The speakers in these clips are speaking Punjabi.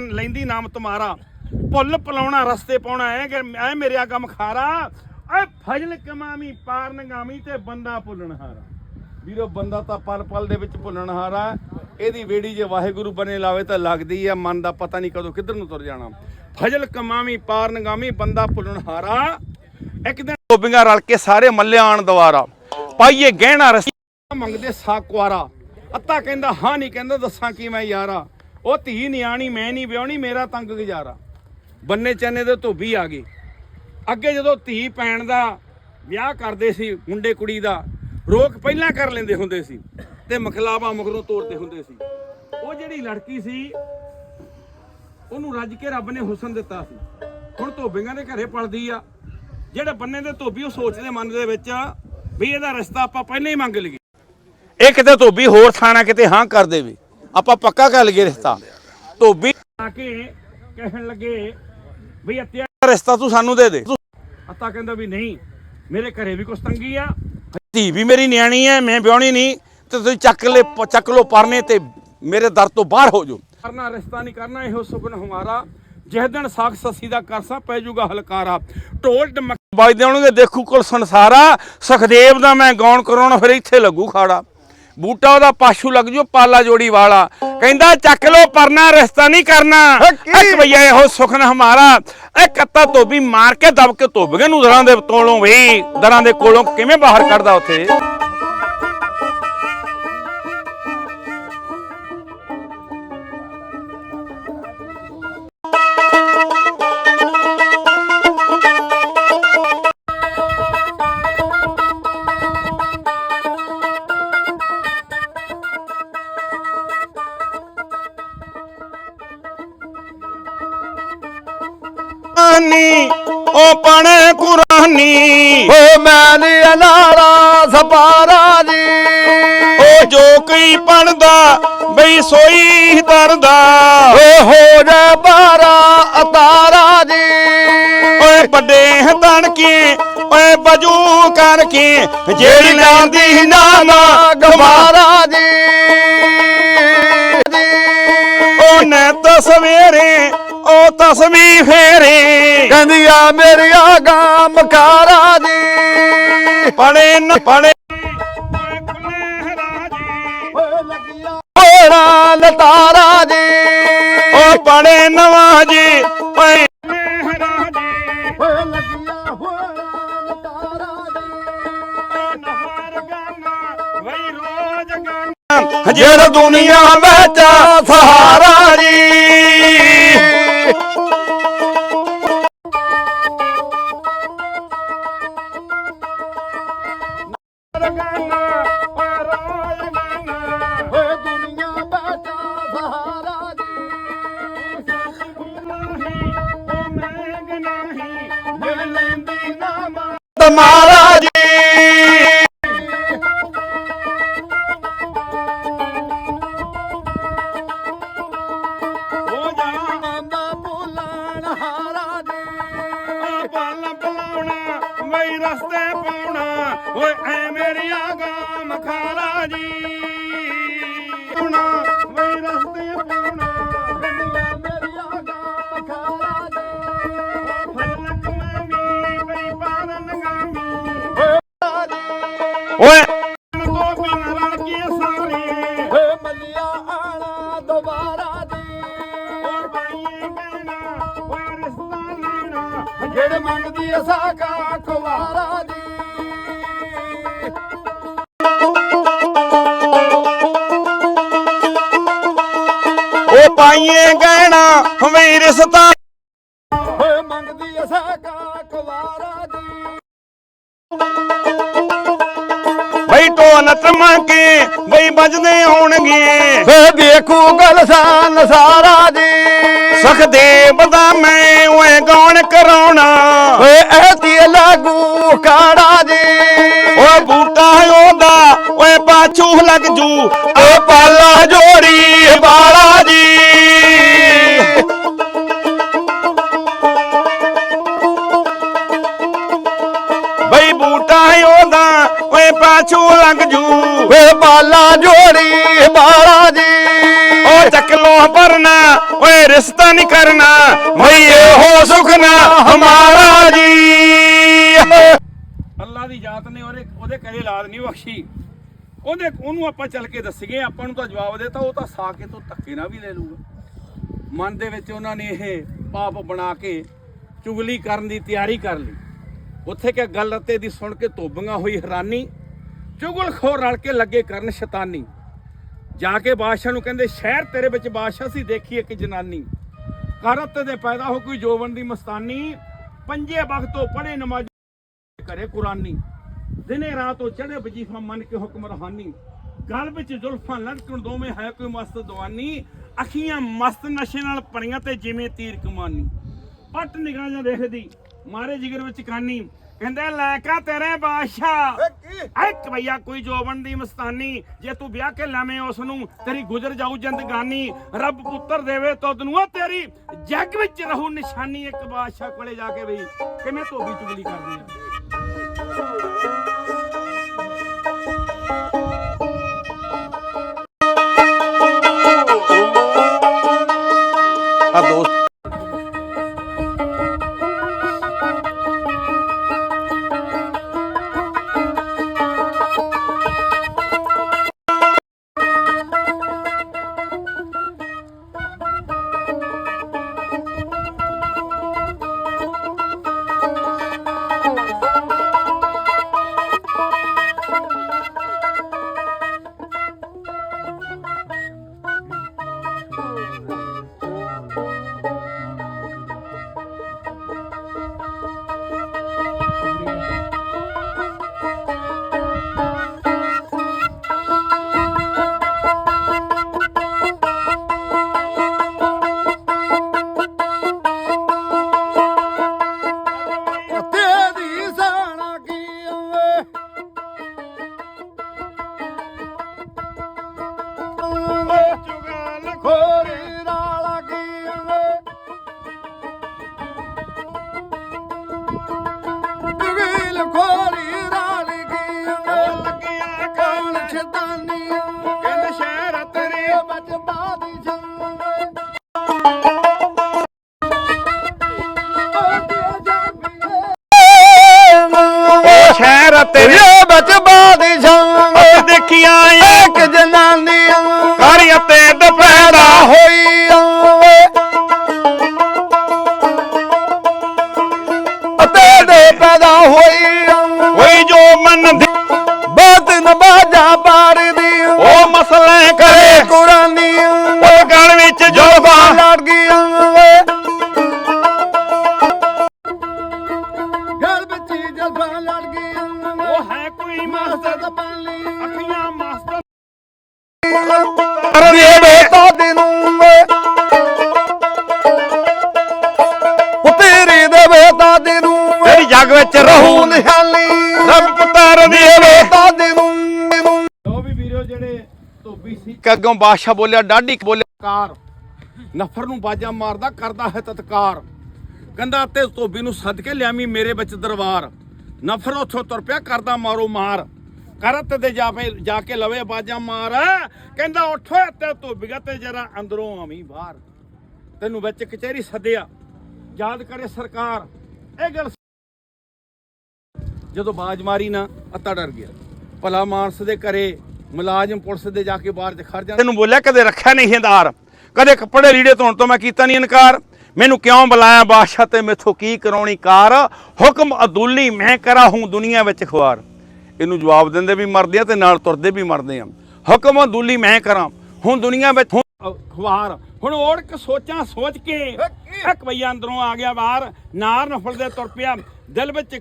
ਲੈਂਦੀ ਨਾਮ ਤੁਮਾਰਾ। ਭੁੱਲ ਪਲਾਉਣਾ ਰਸਤੇ ਪਾਉਣਾ, ਐ ਕਿ ਐ ਮੇਰੇ ਗਮ ਖਾਰਾ। ਐ ਫਜਲ ਕਮਾਮੀ ਪਾਰ ਨਗਾਮੀ ਤੇ ਬੰਦਾ ਭੁੱਲਣ ਹਾਰਾ ਵੀਰੋ, ਬੰਦਾ ਤਾਂ ਪਲ ਪਲ ਦੇ ਵਿੱਚ ਭੁੱਲਣ ਹਾਰਾ ਇਹਦੀ ਵੇੜੀ ਜੇ ਵਾਹਿਗੁਰੂ ਬਣੇ ਲਾਵੇ ਤਾਂ ਲੱਗਦੀ ਆ, ਮਨ ਦਾ ਪਤਾ ਨਹੀਂ ਕਦੋਂ ਕਿੱਧਰ ਨੂੰ ਤੁਰ ਜਾਣਾ। ਫਜਲ ਕਮਾਵੀ ਪਾਰ ਨਗਾਮੀ ਬੰਦਾ ਭੁੱਲਣ ਹਾਰਾ ਇੱਕ ਦਿਨ ਗੋਬਿੰਗਾ ਰਲ ਕੇ ਸਾਰੇ ਮੱਲੇ ਆਣ ਦਵਾਰਾ ਪਾਈਏ ਗਹਿਣਾ ਰਸੀ ਮੰਗਦੇ ਸਾਕਵਾਰਾ ਅੱਤਾ ਕਹਿੰਦਾ, ਹਾਂ ਨਹੀਂ ਕਹਿੰਦਾ, ਦੱਸਾਂ ਕੀ ਮੈਂ ਯਾਰਾ। ਉਹ ਧੀ ਨਿਆਣੀ ਮੈਂ ਨਹੀਂ ਵਿਆਹਣੀ, ਮੇਰਾ ਤੰਗ ਗੁਜ਼ਾਰਾ। ਬੰਨੇ ਚੰਨੇ ਦੇ ਧੋਬੀ ਆ ਗਈ ਅੱਗੇ ਜਦੋਂ ਧੀ ਪੈਣ ਦਾ ਵਿਆਹ ਕਰਦੇ ਸੀ, ਮੁੰਡੇ ਕੁੜੀ ਦਾ, ਰੋਕ ਪਹਿਲਾਂ ਕਰ ਲੈਂਦੇ ਹੁੰਦੇ ਸੀ ਤੇ ਮਖਲਾਵਾ ਮਗਰੋਂ ਤੋੜਦੇ ਹੁੰਦੇ ਸੀ। ਉਹ ਜਿਹੜੀ ਲੜਕੀ ਸੀ, ਉਹਨੂੰ ਰੱਜ ਕੇ ਰੱਬ ਨੇ ਹੁਸਨ ਦਿੱਤਾ ਸੀ। ਹੁਣ ਧੋਬੀਆਂ ਦੇ ਘਰੇ ਪਲਦੀ ਆ। ਜਿਹੜੇ ਬੰਨੇ ਦੇ ਧੋਬੀ, ਉਹ ਸੋਚਦੇ ਮਨ ਦੇ ਵਿੱਚ ਵੀ ਇਹਦਾ ਰਸਤਾ ਆਪਾਂ ਪਹਿਲਾਂ ਹੀ ਮੰਗ ਲਈਏ। ਇਹ ਕਿਤੇ ਧੋਬੀ ਹੋਰ ਥਾਣਾ ਕਿਤੇ ਹਾਂ ਕਰ ਦੇਵੇ। ਆਪਾਂ ਪੱਕਾ ਕਰ ਲਈਏ ਰਿਸ਼ਤਾ। ਧੋਬੀ ਆ ਕੇ ਕਹਿਣ ਲੱਗੇ ਵੀ ਅੱਤਿਆ ਰਿਸ਼ਤਾ ਤੂੰ ਸਾਨੂੰ ਦੇ ਦੇ। ਅੱਤਾ ਕਹਿੰਦਾ ਵੀ ਨਹੀਂ ਮੇਰੇ ਘਰੇ ਵੀ ਕੁਛ ਤੰਗੀ ਆ। ਧੀ ਵੀ ਮੇਰੀ ਨਿਆਣੀ ਐ ਮੈਂ ਵਿਆਹਣੀ ਨਹੀਂ ਤੇ ਤੁਸੀਂ ਚੱਕ ਲੈ ਚੱਕ ਲੋ ਪਰਨੇ ਤੇ ਮੇਰੇ ਦਰ ਤੋਂ ਬਾਹਰ ਹੋ ਜਾਓ। ਕਰਨਾ ਰਿਸ਼ਤਾ ਨਹੀਂ ਕਰਨਾ ਇਹੋ ਸੁਪਨ ਹਮਾਰਾ। ਜਿਸ ਦਿਨ ਸਾਖ ਸੱਸੀ ਦਾ ਕਰਸਾ ਪੈ ਜਾਊਗਾ ਹਲਕਾਰਾ। ਢੋਲ ਡਮਕ ਵੱਜਦੇ ਹੋਣਗੇ ਦੇਖੂ ਕੁਲ ਸੰਸਾਰਾ ਸੁਖਦੇਵ ਦਾ ਮੈਂ ਗਾਉਣ ਕਰਾਉਣਾ ਫਿਰ ਇੱਥੇ ਲੱਗੂ ਖਾੜਾ। ਬੂਟਾ ਉਹਦਾ ਪਾਸ਼ੂ ਲੱਗ ਜੂ ਪਾਲਾ ਜੋੜੀ ਵਾਲਾ। ਕਹਿੰਦਾ ਚੱਕ ਲੋ ਪਰਨਾ ਰਿਸ਼ਤਾ ਨਹੀਂ ਕਰਨਾ। ਇੱਕ ਭਈਆ ਇਹੋ ਸੁਖਨ ਹਮਾਰਾ। ਇਹ ਕੱਤਾ ਧੋਬੀ ਮਾਰ ਕੇ ਦਬ ਕੇ ਧੋਬੀਆਂ ਨੂੰ ਦਰਾਂ ਦੇ ਤੋਲੋਂ ਵੀ। ਦਰਾਂ ਦੇ ਕੋਲੋਂ ਕਿਵੇਂ ਬਾਹਰ ਕੱਢਦਾ ਉੱਥੇ? ਸਪਾਰਾ ਜੀ। ਉਹ ਜੋ ਕੋਈ ਪੜਦਾ ਬਈ ਸੋਈ ਦਰਦਾ ਓ ਹੋ ਜਾ ਬਾਰਾ ਅਤਾਰਾ ਜੀ। ਓਏ ਵੱਡੇ ਹਦਣ ਕੀ ਓਏ ਬਜੂ ਕਰ ਕੀ ਜਿਹੜੀ ਲਾਂਦੀ ਨਾਮ ਗਵਾਰਾ ਗਵਾਰਾ ਜੀ। ਨੇ ਤਸਵੇਰੇ ਉਹ ਤਸਵੀ ਫੇਰੇ। ਕਹਿੰਦੀਆਂ ਮੇਰੀਆਂ ਗਾਮ ਕਾਰਾ ਜੀ ਪੜੇ ਨ ਪੜੇ ਹੋਣਾ ਲਤਾਰਾ ਜੀ ਪੜੇ ਓ ਲੱਗੀਆਂ ਹੋਣਾ ਲਤਾਰਾ ਜੀ ਨਹਾਰ ਗਾਨਾ ਵਈ ਰੋਜ਼ ਗਾਨਾ ਜਿਹੜਾ ਦੁਨੀਆ ਵਿੱਚ ਸਹਾਰਾ ਤਮਾਰਾ ਜੀ ਓਏ ਬਈ ਢੋਲ ਤਮਕੇ ਬਈ ਵੱਜਦੇ ਹੋਣਗੇ ਵੇ ਦੇਖੂ ਗਲਸਾਨ ਸਾਰਾ ਜੀ। ਸਖਦੇਵ ਦਾ ਮੈਂ ਓਏ ਗਾਉਣ ਕਰਾਉਣਾ। ਓਏ ਐਤੀ ਲਾਗੂ ਕਾੜਾ ਜੀ। ਓ ਬੂਟਾ ਉਹਦਾ ਓਏ ਪਾਛੂ ਲੱਗ ਜੂ। ਓ ਪਾਲਾ ਜੋੜੀ ਬਾਲਾ ਜੀ। ਪਾਛੂ ਲੱਗ ਜੂ। ਵੇ ਬਾਲਾ ਜੋੜੀ ਬਾਲਾ ਜੀ। ਓ ਚੱਕ ਲੋ ਪਰਨਾ ਓਏ ਰਿਸ਼ਤਾ ਨਹੀਂ ਕਰਨਾ ਮਈਏ ਹੋ ਸੁਖਨਾ ਹਮਾਰਾ ਜੀ। ਅੱਲਾ ਦੀ ਜਾਤ ਨੇ ਉਹਦੇ ਉਹਦੇ ਕਰੇ ਲਾਦ ਨਹੀਂ ਬਖਸ਼ੀ। ਉਹਦੇ ਉਹਨੂੰ ਆਪਾਂ ਚੱਲ ਕੇ ਦੱਸੀਏ ਆਪਾਂ ਨੂੰ ਤਾਂ ਜਵਾਬ ਦੇਤਾ ਉਹ ਤਾਂ ਸਾ ਕੇ ਤੋਂ ਧੱਕੇ ਨਾਲ ਵੀ ਲੈ ਲੂਗਾ। ਮਨ ਦੇ ਵਿੱਚ ਉਹਨਾਂ ਨੇ ਇਹ ਪਾਪ ਬਣਾ ਕੇ ਚੁਗਲੀ ਕਰਨ ਦੀ ਤਿਆਰੀ ਕਰ ਲਈ। ਉੱਥੇ ਕਿ ਗੱਲ ਅਤੇ ਦੀ ਸੁਣ ਕੇ ਤੋਬੀਆਂ ਹੋਈ ਹੈਰਾਨੀ ਚੁਗਲਖੋਰ ਰਲ ਕੇ ਲੱਗੇ ਕਰਨ ਸ਼ੈਤਾਨੀ। ਜਾ ਕੇ ਬਾਦਸ਼ਾਹ ਨੂੰ ਕਹਿੰਦੇ, ਸ਼ਹਿਰ ਤੇਰੇ ਵਿੱਚ ਬਾਦਸ਼ਾਹ ਸੀ ਦੇਖੀ ਇੱਕ ਜਨਾਨੀ। ਕਰਤ ਦੇ ਪੈਦਾ ਹੋ ਕੋਈ ਜੋਵਨ ਦੀ ਮਸਤਾਨੀ। ਪੰਜੇ ਵਕਤੋਂ ਪੜੇ ਨਮਾਜ਼ ਕਰੇ ਕੁਰਾਨੀ। ਦਿਨੇ ਰਾਤੋਂ ਚੜੇ ਵਜੀਫਾ ਮੰਨ ਕੇ ਹੁਕਮ ਰਹਾਨੀ। ਗਲ ਵਿੱਚ ਜ਼ੁਲਫਾਂ ਲਟਕਣ ਦੋਵੇਂ ਹੈ ਕੋਈ ਮਸਤ ਦਵਾਨੀ। ਅੱਖੀਆਂ ਮਸਤ ਨਸ਼ੇ ਨਾਲ ਭਰੀਆਂ ਤੇ ਜਿਵੇਂ ਤੀਰ ਕਮਾਨੀ। ਪੱਟ ਨਿਗਾਹ ਜਾਂ ਦੇਖਦੀ, ਮਾਰੇ ਜਿਗਰ ਵਿੱਚ ਕਾਨੀ। ਕਹਿੰਦੇ ਲੈ ਕਾ ਤੇਰੇ ਬਾਦਸ਼ਾਹ। ਐ ਕਵਈਆ ਕੋਈ ਜੋਬਨ ਦੀ ਮਸਤਾਨੀ ਜੇ ਤੂੰ ਵਿਆਹ ਕੇ ਲਾਵੇਂ ਉਸ ਨੂੰ ਤੇਰੀ ਗੁਜ਼ਰ ਜਾਊ ਜ਼ਿੰਦਗਾਨੀ ਰੱਬ ਪੁੱਤਰ ਦੇਵੇ ਤੁਧ ਨੂੰ ਉਹ ਤੇਰੀ ਜੱਗ ਵਿੱਚ ਰਹੂ ਨਿਸ਼ਾਨੀ ਇੱਕ ਬਾਦਸ਼ਾਹ ਕੋਲੇ ਜਾ ਕੇ ਬਈ ਕਿਵੇਂ ਧੋਬੀ ਚੁਗਲੀ ਕਰਦੀ ਆ? ਕਰੇ ਕੁਰਾਨੀ ਉਹ ਗਲ ਵਿੱਚ ਜੋਗਾ ਲੜ ਗਈ ਓਏ ਘਰ ਵਿੱਚ ਜਲਫਾ ਲੜ ਗਈ ਉਹ ਹੈ ਕੋਈ ਮਸਤ ਮਸਤ ਬਾਲੀ ਅੱਖੀਆਂ ਮਸਤ ਦੇ ਬੇਤਾ ਦਿਨੂ ਉਹ ਤੇਰੇ ਦੇ ਬੇਤਾ ਦਿਨੂ ਤੇਰੀ ਜੱਗ ਵਿੱਚ ਧੋਬੀ ਅੱਗੋਂ ਬਾਦਸ਼ਾਹ ਬੋਲਿਆ, ਡਾਢੀ ਬੋਲਿਆ ਕਾਰ ਨਫਰ ਨੂੰ ਬਾਜਾ ਮਾਰਦਾ, ਕਰਦਾ ਹੈ ਤਤਕਾਰ। ਕਹਿੰਦਾ, ਤੇ ਧੋਬੀ ਨੂੰ ਸੱਦ ਕੇ ਲਿਆਵੀਂ ਮੇਰੇ ਵਿੱਚ ਦਰਬਾਰ। ਨਫਰ ਉੱਥੋਂ ਤੁਰ ਪਿਆ, ਕਰਦਾ ਮਾਰੋ ਮਾਰ। ਕਰਤ ਤੇ ਜਾ ਪੇ ਜਾ ਕੇ ਲਵੇ ਬਾਜਾ ਮਾਰ। ਕਹਿੰਦਾ, ਉੱਠੋ ਤੇ ਧੋਬੀਗਾ ਤੇ ਜਰਾ ਅੰਦਰੋਂ ਆਵੀਂ ਬਾਹਰ। ਤੈਨੂੰ ਵਿੱਚ ਕਚਹਿਰੀ ਸੱਦਿਆ। ਯਾਦ ਕਰੇ ਸਰਕਾਰ। ਇਹ ਗੱਲ ਜਦੋਂ ਬਾਜ ਮਾਰੀ ਨਾ ਅੱਤਾ ਡਰ ਗਿਆ। ਭਲਾ ਮਾਨਸ ਦੇ ਘਰੇ ਮੁਲਾਜ਼ਮ ਪੁਲਿਸ ਦੇ ਜਾ ਕੇ ਬਾਹਰ ਖੜ ਜਾਂਦੇ ਤੈਨੂੰ ਬੋਲਿਆ ਕਦੇ ਰੱਖਿਆ ਨਹੀਂ ਹਿੰਦਾਰ ਕਦੇ ਕੱਪੜੇ ਲੀੜੇ ਧੋਣ ਤੋਂ ਮੈਂ ਕੀਤਾ ਨਹੀਂ ਇਨਕਾਰ। ਮੈਨੂੰ ਕਿਉਂ ਬੁਲਾਇਆ ਬਾਦਸ਼ਾਹ ਤੇ ਮੈਥੋਂ ਕੀ ਕਰਾਉਣੀ ਕਾਰ? ਹੁਕਮ ਅਦੁੱਲੀ ਮੈਂ ਕਰਾ ਹੂੰ ਦੁਨੀਆ ਵਿੱਚ ਖੁਆਰ। ਇਹਨੂੰ ਜਵਾਬ ਦਿੰਦੇ ਵੀ ਮਰਦੇ ਆ ਤੇ ਨਾਲ ਤੁਰਦੇ ਵੀ ਮਰਦੇ ਆ। ਹੁਕਮ ਅਦੁੱਲੀ ਮੈਂ ਕਰਾਂ ਹੁਣ ਦੁਨੀਆ ਵਿੱਚ ਖੁਆਰ। ਹੁਣ ਓੜ ਕੇ ਸੋਚਾਂ ਸੋਚ ਕੇ ਇੱਕ ਭਈਆ ਅੰਦਰੋਂ ਆ ਗਿਆ ਬਾਹਰ ਨਾਰ ਨਫਲ ਦੇ ਤੁਰ ਪਿਆ। ਦਿਲ ਵਿੱਚ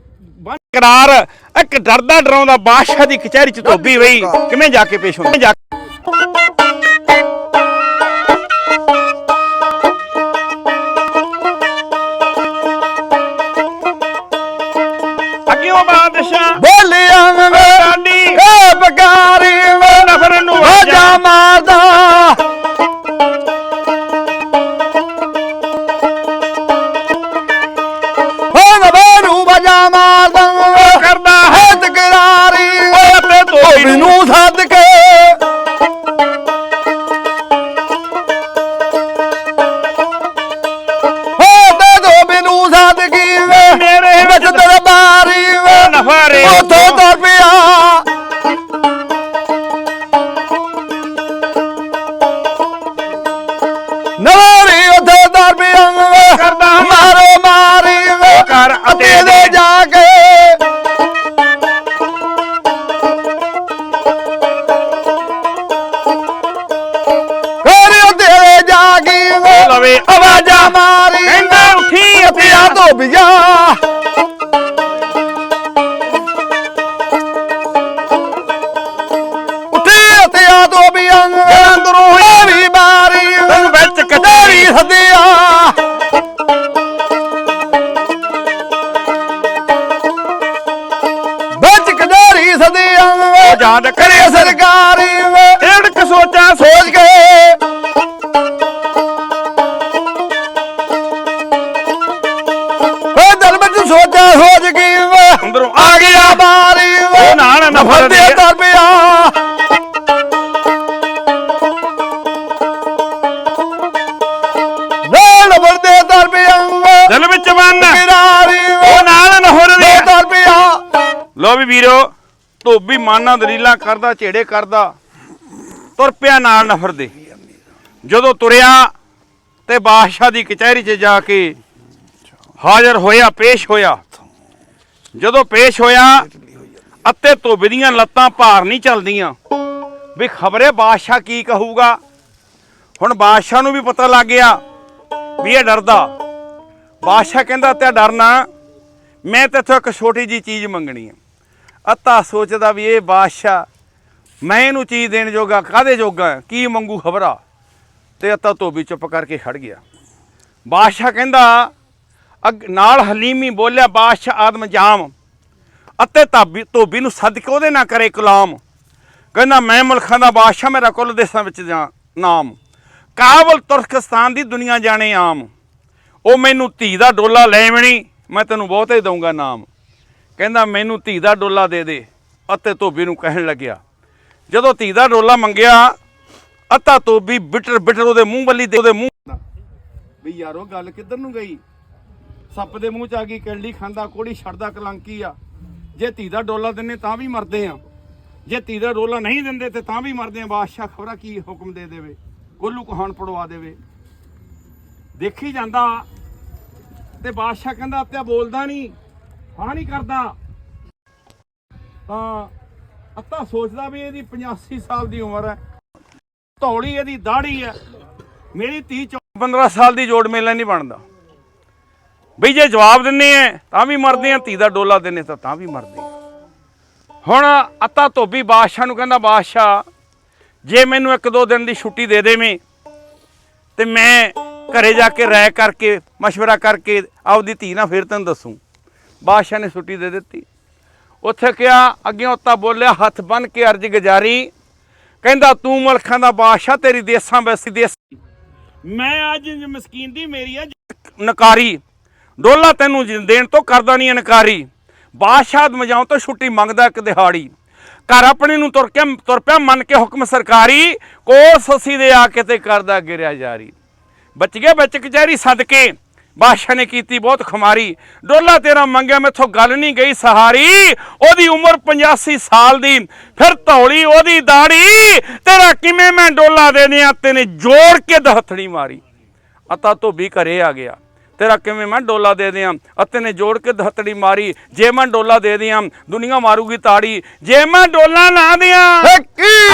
ਬੰਨ ਕਰਾਰ ਇੱਕ ਡਰਦਾ ਡਰਾਉਂਦਾ ਬਾਦਸ਼ਾਹ ਦੀ ਕਚਹਿਰੀ ਚ ਧੋਬੀ ਵਈ। ਕਿਵੇਂ ਜਾ ਕੇ ਪੇਸ਼ ਹੁੰਦਾ ਜਾ ਅੱਗਿਓਂ ਬਾਦਸ਼ਾਹ ਬੋਲਿਆ ਵੇ ਡਾਡੀ ਏ ਬਗਾਰੀ ਵੇ ਨਫਰ ਨੂੰ ਵਾਜਾ। ਮਾਰਦਾ। ਲਵੇ ਆਵਾਜ਼ਾਂ। ਮਾਰੀ। ਕਹਿੰਦਾ ਉੱਠੀ ਅਤੇ ਪਿਆ ਧੋਬੀਆ। ਧੋਬੀ ਮਾਨਾ ਦਲੀਲਾਂ ਕਰਦਾ, ਝੇੜੇ ਕਰਦਾ, ਤੁਰ ਪਿਆ ਨਾਲ ਨਫਰ ਦੇ। ਜਦੋਂ ਤੁਰਿਆ ਤੇ ਬਾਦਸ਼ਾਹ ਦੀ ਕਚਹਿਰੀ 'ਚ ਜਾ ਕੇ ਹਾਜ਼ਰ ਹੋਇਆ, ਪੇਸ਼ ਹੋਇਆ। ਜਦੋਂ ਪੇਸ਼ ਹੋਇਆ, ਅਤੇ ਧੋਬੀ ਦੀਆਂ ਲੱਤਾਂ ਭਾਰ ਨਹੀਂ ਚੱਲਦੀਆਂ। ਵੀ ਖਬਰੇ ਬਾਦਸ਼ਾਹ ਕੀ ਕਹੂਗਾ? ਹੁਣ ਬਾਦਸ਼ਾਹ ਨੂੰ ਵੀ ਪਤਾ ਲੱਗ ਗਿਆ ਵੀ ਇਹ ਡਰਦਾ। ਬਾਦਸ਼ਾਹ ਕਹਿੰਦਾ ਤੇ ਡਰਨਾ, ਮੈਂ ਤੇਥੋਂ ਇੱਕ ਛੋਟੀ ਜੀ ਚੀਜ਼ ਮੰਗਣੀ ਹੈ। ਅੱਤਾ ਸੋਚਦਾ ਵੀ ਇਹ ਬਾਦਸ਼ਾਹ ਮੈਂ ਇਹਨੂੰ ਚੀਜ਼ ਦੇਣ ਜੋਗਾ ਕਾਦੇ ਜੋਗਾ ਕੀ ਮੰਗੂ ਖਬਰਾ? ਤੇ ਅੱਤਾ ਧੋਬੀ ਚੁੱਪ ਕਰਕੇ ਖੜ ਗਿਆ। ਬਾਦਸ਼ਾਹ ਕਹਿੰਦਾ, ਅੱਗ ਨਾਲ ਹਲੀਮੀ ਬੋਲਿਆ, ਬਾਦਸ਼ਾਹ ਆਦਮ ਜਾਮ। ਅਤੇ ਧਾਬੀ ਧੋਬੀ ਨੂੰ ਸੱਦ ਕੇ ਉਹਦੇ ਨਾਲ ਕਰੇ ਗੁਲਾਮ ਕਹਿੰਦਾ, ਮੈਂ ਮੁਲਕਾਂ ਦਾ ਬਾਦਸ਼ਾਹ, ਮੇਰਾ ਕੁੱਲ ਦੇਸ਼ਾਂ ਵਿੱਚ ਜਾ ਨਾਮ। ਕਾਬਲ ਤੁਰਕਸਤਾਨ ਦੀ ਦੁਨੀਆ ਜਾਣੇ ਆਮ। ਉਹ ਮੈਨੂੰ ਧੀ ਦਾ ਡੋਲਾ ਲੈਵਣੀ ਮੈਂ ਤੈਨੂੰ ਬਹੁਤੇ ਦਊਂਗਾ ਨਾਮ। ਕਹਿੰਦਾ, ਮੈਨੂੰ ਧੀ ਦਾ ਡੋਲਾ ਦੇ ਦੇ। ਅਤੇ ਧੋਬੀ ਨੂੰ ਕਹਿਣ ਲੱਗਿਆ। ਜਦੋਂ ਧੀ ਦਾ ਡੋਲਾ ਮੰਗਿਆ ਅੱਤਾ ਧੋਬੀ ਬਿਟਰ ਬਿਟਰ ਉਹਦੇ ਮੂੰਹ ਵੱਲੀ ਦੇ ਉਹਦੇ ਮੂੰਹ ਵੀ ਯਾਰੋ, ਗੱਲ ਕਿੱਧਰ ਨੂੰ ਗਈ? ਸੱਪ ਦੇ ਮੂੰਹ ਚ ਆ ਗਈ ਕਿਰਲੀ ਖਾਂਦਾ ਕੋੜੀ ਛੱਡਦਾ, ਕਲੰਕੀ ਆ। ਜੇ ਧੀ ਦਾ ਡੋਲਾ ਦਿੰਨੇ ਤਾਂ ਵੀ ਮਰਦੇ ਆ। ਜੇ ਧੀ ਦਾ ਡੋਲਾ ਨਹੀਂ ਦਿੰਦੇ ਤੇ ਤਾਂ ਵੀ ਮਰਦੇ ਆ। ਬਾਦਸ਼ਾਹ ਖਬਰਾ ਕੀ ਹੁਕਮ ਦੇ ਦੇਵੇ? ਕੋਲੂ ਕਹਾਣ ਪੜਵਾ ਦੇਵੇ। ਦੇਖੀ ਜਾਂਦਾ ਤੇ ਬਾਦਸ਼ਾਹ ਕਹਿੰਦਾ ਅੱਤਿਆ ਬੋਲਦਾ ਨਹੀਂ ਹਾਂ ਨਹੀਂ ਕਰਦਾ ਤਾਂ ਅੱਤਾ ਸੋਚਦਾ ਵੀ ਇਹਦੀ 85 ਸਾਲ ਦੀ ਉਮਰ ਹੈ ਧੌਲੀ ਇਹਦੀ ਦਾੜੀ ਹੈ ਮੇਰੀ ਧੀ 15 ਸਾਲ ਦੀ ਜੋੜ ਮੇਲਾ ਨਹੀਂ ਬਣਦਾ ਬਈ ਜੇ ਜਵਾਬ ਦਿੰਨੇ ਐ ਤਾਂ ਵੀ ਮਰਦੇ ਆ ਧੀ ਦਾ ਡੋਲਾ ਦਿੰਨੇ ਤਾਂ ਤਾਂ ਵੀ ਮਰਦੇ ਆ ਹੁਣ ਅੱਤਾ ਧੋਬੀ ਬਾਦਸ਼ਾਹ ਨੂੰ ਕਹਿੰਦਾ ਬਾਦਸ਼ਾਹ ਜੇ ਮੈਨੂੰ ਇੱਕ ਦੋ ਦਿਨ ਦੀ ਛੁੱਟੀ ਦੇ ਦੇਵੇਂ ਤੇ ਮੈਂ ਘਰੇ ਜਾ ਕੇ ਰਾਇ ਕਰਕੇ مشورہ ਕਰਕੇ ਆਪਦੀ ਧੀ ਨਾਲ ਫਿਰ ਤੈਨੂੰ ਦੱਸੂ ਬਾਦਸ਼ਾਹ ਨੇ ਛੁੱਟੀ ਦੇ ਦਿੱਤੀ। ਉੱਥੇ ਕਿਹਾ ਅੱਗੇ ਉੱਤਾ ਬੋਲਿਆ ਹੱਥ ਬੰਨ ਕੇ ਅਰਜ਼ ਗੁਜ਼ਾਰੀ। ਕਹਿੰਦਾ ਤੂੰ ਮੁਲਕਾਂ ਦਾ ਬਾਦਸ਼ਾਹ ਤੇਰੀ ਦੇਸਾਂ ਵੈਸੀ ਦੇਸ ਮੈਂ ਅੱਜ ਮਸਕੀਨ ਦੀ ਮੇਰੀ ਆ। ਨਕਾਰੀ। ਡੋਲਾ ਤੈਨੂੰ ਦੇਣ ਤੋਂ ਕਰਦਾ ਨਹੀਂ ਇਨਕਾਰੀ। ਬਾਦਸ਼ਾਹ ਮਜਾਉ ਤੋਂ ਛੁੱਟੀ ਮੰਗਦਾ ਇੱਕ ਦਿਹਾੜੀ। ਘਰ ਆਪਣੇ ਨੂੰ ਤੁਰ ਕੇ ਤੁਰ ਪਿਆ ਮੰਨ ਕੇ ਹੁਕਮ ਸਰਕਾਰੀ। ਕੋਲ ਸੱਸੀ ਦੇ ਆ ਕੇ ਤੇ ਕਰਦਾ ਗਿਰਿਆ ਜਾਰੀ। ਬਚ ਗਿਆ ਵਿੱਚ ਕਚਹਿਰੀ ਸੱਦ ਕੇ ਬਾਦਸ਼ਾਹ ਨੇ ਕੀਤੀ ਬਹੁਤ ਖੁਮਾਰੀ। ਡੋਲਾ ਤੇਰਾ ਮੰਗਿਆ, ਮੈਥੋਂ ਗੱਲ ਨਹੀਂ ਗਈ ਸਹਾਰੀ। ਉਹਦੀ ਉਮਰ 85 ਸਾਲ ਦੀ। ਫਿਰ ਧੌਲੀ ਉਹਦੀ ਦਾੜੀ। ਤੇਰਾ ਕਿਵੇਂ ਮੈਂ ਡੋਲਾ ਦੇ ਦਿਆਂ? ਤੈਨੇ ਜੋੜ ਕੇ ਦਹਥੜੀ ਮਾਰੀ। ਅਤਾ ਧੋਬੀ ਘਰੇ ਆ ਗਿਆ। ਤੇਰਾ ਕਿਵੇਂ ਮੈਂ ਡੋਲਾ ਦੇ ਦਿਆਂ? ਅਤੇ ਨੇ ਜੋੜ ਕੇ ਦਹਤੜੀ ਮਾਰੀ। ਜੇ ਮੈਂ ਡੋਲਾ ਦੇ ਦਿਆਂ ਦੁਨੀਆ ਮਾਰੂਗੀ ਤਾੜੀ। ਜੇ ਮੈਂ ਡੋਲਾ ਨਾ ਦਿਆਂ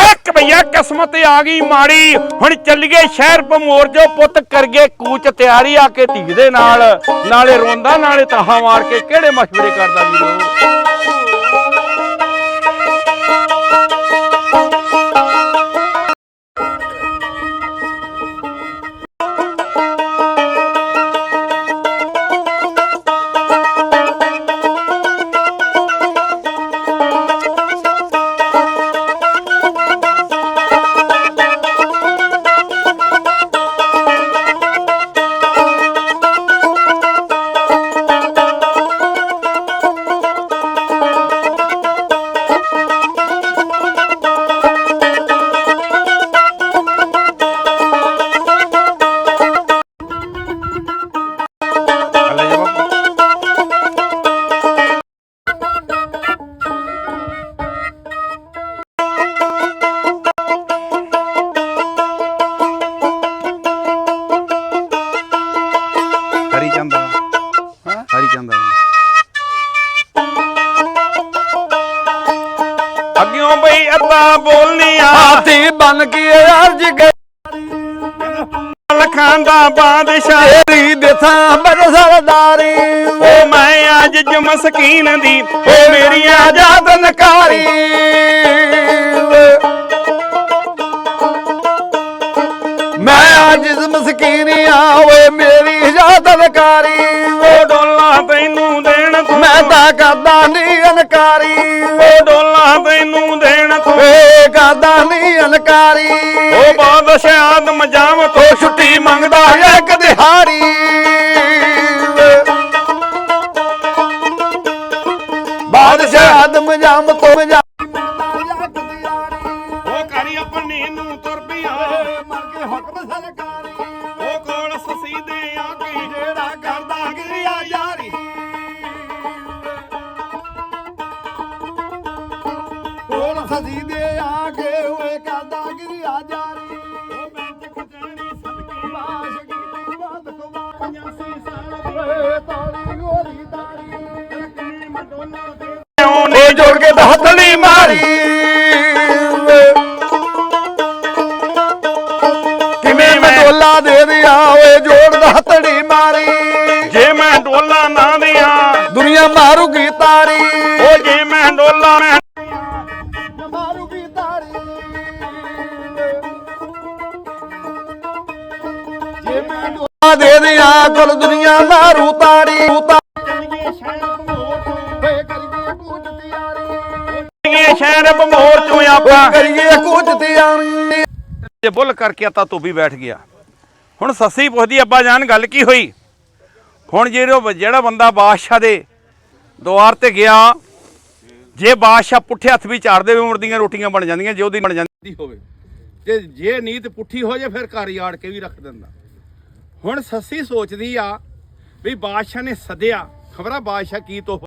ਇੱਕ ਭਈਆ ਕਿਸਮਤ ਆ ਗਈ ਮਾੜੀ। ਹੁਣ ਚੱਲੀਏ ਸ਼ਹਿਰ ਭਮੋਰ ਜੋ ਪੁੱਤ ਕਰਗੇ ਕੂਚ ਤਿਆਰੀ ਆ ਕੇ ਧੀ ਦੇ ਨਾਲ। ਨਾਲੇ ਰੋਂਦਾ ਨਾਲੇ ਤਾਹਾ ਮਾਰ ਕੇ ਕਿਹੜੇ ਮਸ਼ਵਰੇ ਕਰਦਾ ਵੀਰੋ ਗੱਲਾਂ ਬੋਲਨੀਆਂ ਹਾਥੀ ਬਨ ਕੇ ਅਰਜ ਗਈ ਲੱਖਾਂ ਦਾ ਬਾਦਸ਼ਾਹ। ਤੇਰੀ ਦੇਥਾਂ ਬੜ ਸਰਦਾਰੀ। ਓ ਮੈਂ ਅੱਜ ਜਮਸਕੀਨ ਦੀ ਓ ਮੇਰੀਆਂ ਆਜ਼ਾਦ ਨਕਾਰੀ ਮੈਂ ਅੱਜ ਇਸ ਮਸਕੀਨੀਆਂ ਓਏ ਮੇਰੀ ਆਜ਼ਾਦ ਨਕਾਰੀ ਓ ਡੋਲਾ ਤੈਨੂੰ ਦੇਣ ਮੈਂ ਤਾਂ ਕਰਦਾ ਨਹੀਂ ਅਨਕਾਰੀ। ਡੋਲਾ ਤੈਨੂੰ ਦੇਣ ਤੂੰ। ਏ ਕਰਦਾ ਨਹੀਂ ਅਨਕਾਰੀ ਓ ਬਾਦਸ਼ਾਹ ਆਦਮ ਜਾਮ ਤੋਂ ਛੁੱਟੀ ਮੰਗਦਾ ਇੱਕ ਦਿਹਾੜੀ। ਬਾਦਸ਼ਾਹ ਆਦਮ ਜਾਮ ਤੋਂ ਮਾਰੂ ਤਾਰੀ ਚੱਲੀਏ ਸ਼ਹਿਰ ਤੋਂ ਓਏ ਕਰੀਏ ਕੂਚ ਤਿਆਰੀ। ਚੱਲੀਏ ਸ਼ਹਿਰ ਭਮੋਰ ਤੋਂ ਆਪਾਂ। ਕਰੀਏ ਕੂਚ ਤਿਆਰੀ। ਜੇ ਬੁੱਲ ਕਰਕੇ ਤਾਂ ਧੋਬੀ ਬੈਠ ਗਿਆ। ਹੁਣ ਸੱਸੀ ਪੁੱਛਦੀ ਅੱਬਾ ਜਾਨ ਗੱਲ ਕੀ ਹੋਈ? ਹੁਣ ਜਿਹੜਾ ਜਿਹੜਾ ਬੰਦਾ ਬਾਦਸ਼ਾਹ ਦੇ ਦੁਆਰ ਤੇ ਗਿਆ ਜੇ ਬਾਦਸ਼ਾਹ ਪੁੱਠੇ ਹੱਥ ਵੀ ਚਾਰ ਦੇਵੇ ਉਮਰ ਦੀਆਂ ਰੋਟੀਆਂ ਬਣ ਜਾਂਦੀਆਂ ਜੇ ਉਹਦੀ ਬਣ ਜਾਂਦੀ ਹੋਵੇ। ਤੇ ਜੇ ਨੀਤ ਪੁੱਠੀ ਹੋ ਜੇ ਫਿਰ ਘਰ ਯਾੜ ਕੇ ਵੀ ਰੱਖ ਦਿੰਦਾ। ਹੁਣ ਸੱਸੀ ਸੋਚਦੀ ਆ ਵੀ ਬਾਦਸ਼ਾਹ ਨੇ ਸੱਦਿਆ। ਖਬਰਾਂ ਬਾਦਸ਼ਾਹ ਕੀ ਤੋਹਫ਼ਾ